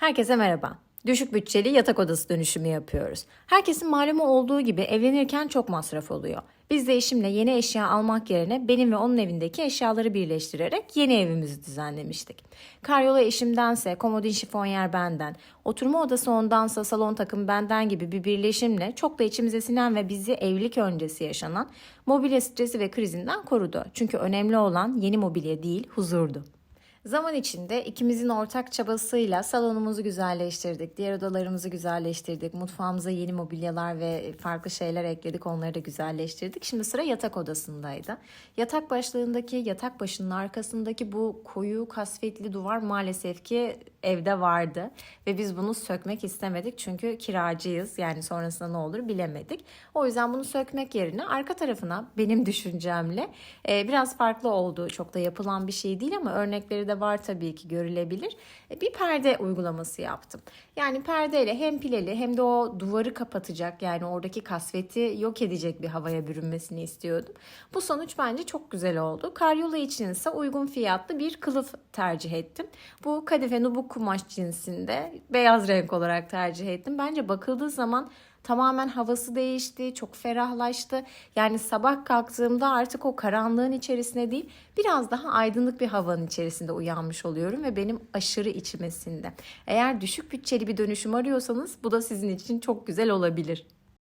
Herkese merhaba. Düşük bütçeli yatak odası dönüşümü yapıyoruz. Herkesin malumu olduğu gibi evlenirken çok masraf oluyor. Biz de eşimle yeni eşya almak yerine benim ve onun evindeki eşyaları birleştirerek yeni evimizi düzenlemiştik. Karyola eşimdense, komodin şifonyer benden, oturma odası ondansa salon takım benden gibi bir birleşimle çok da içimize sinen ve bizi evlilik öncesi yaşanan mobilya stresi ve krizinden korudu. Çünkü önemli olan yeni mobilya değil, huzurdu. Zaman içinde ikimizin ortak çabasıyla salonumuzu güzelleştirdik, diğer odalarımızı güzelleştirdik, mutfağımıza yeni mobilyalar ve farklı şeyler ekledik, onları da güzelleştirdik. Şimdi sıra yatak odasındaydı. Yatak başlığındaki, yatak başının arkasındaki bu koyu kasvetli duvar maalesef ki evde vardı ve biz bunu sökmek istemedik çünkü kiracıyız yani sonrasında ne olur bilemedik. O yüzden bunu sökmek yerine arka tarafına benim düşüncemle e, biraz farklı olduğu çok da yapılan bir şey değil ama örnekleri de var tabii ki görülebilir. E, bir perde uygulaması yaptım. Yani perdeyle hem pileli hem de o duvarı kapatacak yani oradaki kasveti yok edecek bir havaya bürünmesini istiyordum. Bu sonuç bence çok güzel oldu. Karyola için ise uygun fiyatlı bir kılıf tercih ettim. Bu kadife nubuk kumaş cinsinde beyaz renk olarak tercih ettim. Bence bakıldığı zaman tamamen havası değişti, çok ferahlaştı. Yani sabah kalktığımda artık o karanlığın içerisinde değil, biraz daha aydınlık bir havanın içerisinde uyanmış oluyorum ve benim aşırı içime sindi. Eğer düşük bütçeli bir dönüşüm arıyorsanız bu da sizin için çok güzel olabilir.